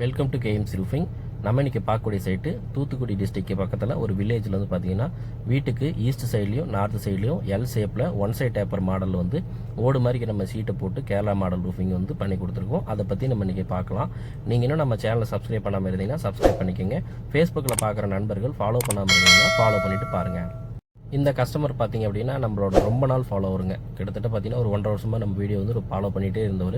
Welcome to KMC roofing நம்ம இன்னைக்கு பார்க்கக்கூடிய சைட்டு தூத்துக்குடி டிஸ்ட்ரிக்கு பக்கத்தில் ஒரு வில்லேஜில் வந்து பார்த்தீங்கன்னா வீட்டுக்கு ஈஸ்ட் சைட்லேயும் நார்த் சைட்லேயும் எல் ஷேப்பில் ஒன் சைட் டேப்பர் மாடல் வந்து ஓடு மாதிரி நம்ம சீட்டை போட்டு கேரளா மாடல் ரூஃபிங் வந்து பண்ணி கொடுத்துருக்கோம். அதை பற்றி நம்ம இன்றைக்கி பார்க்கலாம். நீங்கள் இன்னும் நம்ம சேனலை சப்ஸ்கிரைப் பண்ணாமல் இருந்தீங்கன்னா சப்ஸ்கிரைப் பண்ணிக்கோங்க. ஃபேஸ்புக்கில் பார்க்குற நண்பர்கள் ஃபாலோ பண்ணாமல் இருந்தீங்கன்னா ஃபாலோ பண்ணிவிட்டு பாருங்கள் இந்த கஸ்டமர் பார்த்தீங்க அப்படின்னா நம்மளோட ரொம்ப நாள் ஃபாலோவருங்க கிட்டத்தட்ட பார்த்தீங்கன்னா ஒரு ஒன்றரை வருஷமாக நம்ம வீடியோ வந்து ஃபாலோ பண்ணிகிட்டே இருந்தவர்.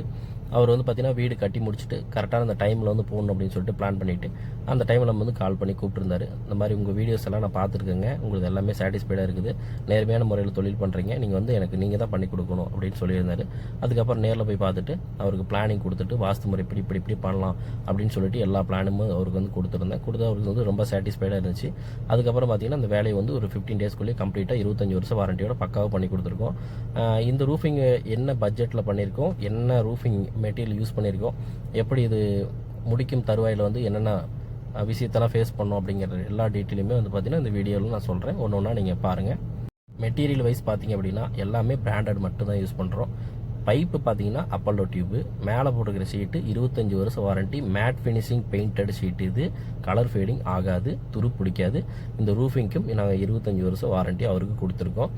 அவர் வந்து பார்த்தீங்கன்னா வீடு கட்டி முடிச்சுட்டு கரெக்டாக அந்த டைமில் வந்து போகணும் அப்படின்னு சொல்லிட்டு பிளான் பண்ணிவிட்டு அந்த டைமில் நம்ம வந்து கால் பண்ணி கூப்பிட்டுருந்தாரு. இந்த மாதிரி உங்கள் வீடியோஸ் எல்லாம் நான் பார்த்துருக்கேங்க. உங்களுக்கு எல்லாமே சாட்டிஸ்ஃபைடாக இருக்குது. நேர்மையான முறையில் தொழில் பண்ணுறீங்க நீங்கள் வந்து எனக்கு நீங்கள் தான் பண்ணி கொடுக்கணும் அப்படின்னு சொல்லியிருந்தாரு. அதுக்கப்புறம் நேரில் போய் பார்த்துட்டு அவருக்கு பிளானிங் கொடுத்துட்டு வாஸ்து முறை இப்படி இப்படி இப்படி பண்ணலாம் அப்படின்னு சொல்லிட்டு எல்லா பிளானும் அவருக்கு வந்து கொடுத்துருந்தேன். கொடுத்து அவருக்கு வந்து ரொம்ப சாட்டிஸ்ஃபைடாக இருந்துச்சு. அதுக்கப்புறம் பார்த்தீங்கன்னா அந்த வேலையை வந்து ஒரு ஃபிஃப்டீன் டேஸ்க்குள்ளேயே கம்ப்ளீட்டாக இருபத்தஞ்சி வருஷம் வாரண்டியோட பக்காவாக பண்ணி கொடுத்துருக்கோம். இந்த ரூஃபிங் என்ன பட்ஜெட்டில் பண்ணியிருக்கோம்? என்ன ரூஃபிங் மெட்டீரியல் யூஸ் பண்ணியிருக்கோம்? எப்படி இது முடிக்கும் தருவாயில் வந்து என்னென்ன விஷயத்தெல்லாம் ஃபேஸ் பண்ணோம் அப்படிங்கிற எல்லா டீட்டெயிலுமே வந்து பார்த்திங்கன்னா இந்த வீடியோவில் நான் சொல்கிறேன் ஒன்று ஒன்றா நீங்கள் பாருங்கள் மெட்டீரியல் வைஸ் பார்த்தீங்க அப்படின்னா எல்லாமே பிராண்டட் மட்டும்தான் யூஸ் பண்ணுறோம் பைப்பு பார்த்தீங்கன்னா அப்பல்லோ டியூப்பு மேலே போட்டுக்கிற ஷீட்டு இருபத்தஞ்சி வருஷம் warranty matte finishing painted sheet இது. கலர் ஃபேடிங் ஆகாது துரு பிடிக்காது. இந்த ரூஃபிங்க்கும் நாங்கள் இருபத்தஞ்சி வருஷம் வாரண்டி அவருக்கு கொடுத்துருக்கோம்.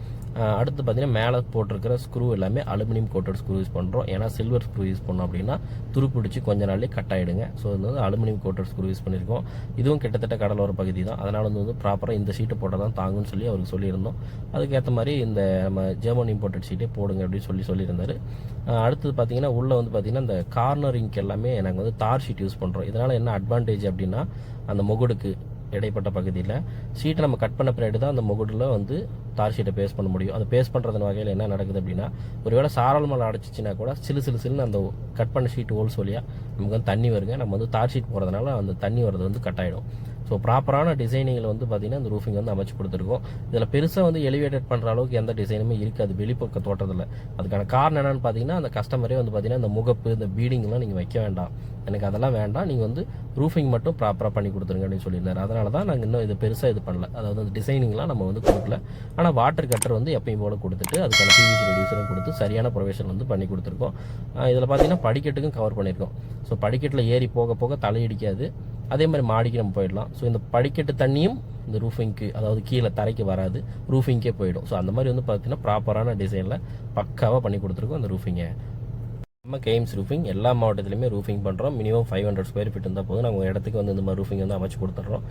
அடுத்து பார்த்தீங்கன்னா மேலே போட்டிருக்கிற ஸ்க்ரூ எல்லாமே அலுமினியம் கோட்டட் ஸ்க்ரூ யூஸ் பண்ணுறோம் ஏன்னா சில்வர் ஸ்க்ரூ யூஸ் பண்ணோம் அப்படின்னா துரு பிடிச்சி கொஞ்ச நாள்லேயே கட் ஆகிடுங்க ஸோ இது வந்து அலுமினியம் கோட்டட் ஸ்க்ரூ யூஸ் பண்ணியிருக்கோம் இதுவும் கிட்டத்தட்ட கடலோர பகுதி தான். அதனால் வந்து வந்து ப்ராப்பராக இந்த ஷீட்டை போட்டால் தான் தாங்கும்னு சொல்லி அவருக்கு சொல்லியிருந்தோம். அதுக்கேற்ற மாதிரி இந்த நம்ம ஜெர்மன் இம்போர்ட்டட் ஷீட்டே போடுங்க அப்படின்னு சொல்லி சொல்லியிருந்தாரு. அடுத்தது பார்த்தீங்கன்னா உள்ளே வந்து பார்த்தீங்கன்னா இந்த கார்னரிங்க்கு எல்லாமே நாங்கள் வந்து தார் ஷீட் யூஸ் பண்ணுறோம் இதனால் என்ன அட்வான்டேஜ் அப்படின்னா அந்த முகுடுக்கு இடைப்பட்ட பகுதியில் ஷீட்டை நம்ம கட் பண்ண பின்னாடி தான் அந்த முகுடில் வந்து தார் ஷீட்டை பேஸ் பண்ண முடியும். அதை பேஸ் பண்ணுறதன் வகையில் என்ன நடக்குது அப்படின்னா ஒருவேளை சாரல் மலை அடைச்சிச்சின்னா கூட சிலு சிலு சிலுன்னு அந்த கட் பண்ண ஷீட் ஹோல்ஸ் வழியாக நமக்கு வந்து தண்ணி வருங்க. நம்ம வந்து தார் ஷீட் போகிறதுனால அந்த தண்ணி வர்றது வந்து கட் ஆகிடும் ஸோ ப்ராப்பரான டிசைனிங்கில் வந்து பார்த்தீங்கன்னா இந்த ரூஃபிங் வந்து அமைச்சு கொடுத்துருக்கோம் இதில் பெருசாக வந்து எலிவேட்டட் பண்ணுற அளவுக்கு எந்த டிசைனுமே இருக்காது. வெளிப்பக்க தோட்டத்தில் அதுக்கான காரணம் என்னன்னு பார்த்தீங்கன்னா அந்த கஸ்டமரே வந்து பார்த்தீங்கன்னா இந்த முகப்பு இந்த பீடிங்லாம் நீங்கள் வைக்க வேண்டாம். எனக்கு அதெல்லாம் வேண்டாம். நீங்கள் வந்து ரூஃபிங் மட்டும் ப்ராப்பராக பண்ணி கொடுத்துருங்க அப்படின்னு சொல்லியிருந்தார். அதனால தான் நாங்கள் இன்னும் இது பெருசாக இது பண்ணல. அதாவது அந்த டிசைனிங்லாம் நம்ம வந்து கொடுக்கல. ஆனால் வாட்டர் கட்டர் வந்து எப்பயும் போல கொடுத்துட்டு அதுக்கான பிவிசி ரெடியூசரும் கொடுத்து சரியான ப்ரொவிஷன் வந்து பண்ணி கொடுத்துருக்கோம். இதில் பார்த்தீங்கன்னா படிக்கட்டுக்கும் கவர் பண்ணியிருக்கோம். ஸோ படிக்கட்டில் ஏறி போக போக தலையடிக்காது. அதே மாதிரி மாடிக்கு நம்ம போயிடலாம். ஸோ இந்த படிக்கட்டு தண்ணியும் இந்த ரூஃபிங்க்கு அதாவது கீழே தரைக்கு வராது. ரூஃபிங்க்கே போயிடும். ஸோ அந்த மாதிரி வந்து பார்த்தீங்கன்னா ப்ராப்பரான டிசைனில் பக்காவாக பண்ணி கொடுத்துருக்கோம் அந்த ரூஃபிங்கை நம்ம கேம்ஸ் ரூஃபிங் எல்லா மாவட்டத்துலையுமே ரூஃபிங் பண்ணுறோம் minimum five hundred square feet இருந்தால் போதும். நாங்கள் உங்கள் இடத்துக்கு வந்து இந்த மாதிரி ரூஃபிங் வந்து அமைச்சு கொடுத்துட்றோம்.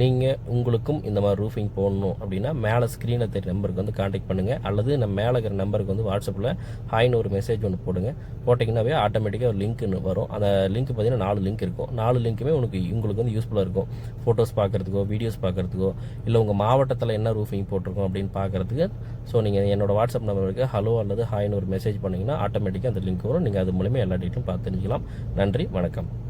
நீங்கள் உங்களுக்கும் இந்த மாதிரி ரூஃபிங் போடணும் அப்படின்னா மேலே ஸ்க்ரீனில் தெரிய நம்பருக்கு வந்து காண்டாக்ட் பண்ணுங்கள் அல்லது நம்ம மேலே இருக்கிற நம்பருக்கு வந்து வாட்ஸ்அப்பில் ஹாய்னு ஒரு மெசேஜ் ஒன்று போடுங்க. போட்டிங்கன்னாவே ஆட்டோமேட்டிக்காக ஒரு லிங்க்னு வரும். அந்த லிங்க் பார்த்தீங்கன்னா நாலு லிங்க் இருக்கும். நாலு லிங்க்குமே உனக்கு உங்களுக்கு வந்து யூஸ்ஃபுல்லாக இருக்கும். ஃபோட்டோஸ் பார்க்குறதுக்கோ வீடியோஸ் பார்க்குறதுக்கோ இல்லை உங்கள் மாவட்டத்தில் என்ன ரூஃபிங் போட்டிருக்கோம் அப்படின்னு பார்க்குறதுக்கு ஸோ நீங்கள் என்னோடய வாட்ஸ்அப் நம்பருக்கு ஹலோ அல்லது ஹாய்னு ஒரு மெசேஜ் பண்ணிங்கன்னா ஆட்டோமேட்டிக்காக அந்த லிங்க் வரும். நீங்கள் அது மூலமே எல்லா டீட்டெயிலும் பார்த்து தெரிஞ்சுக்கலாம். நன்றி வணக்கம்.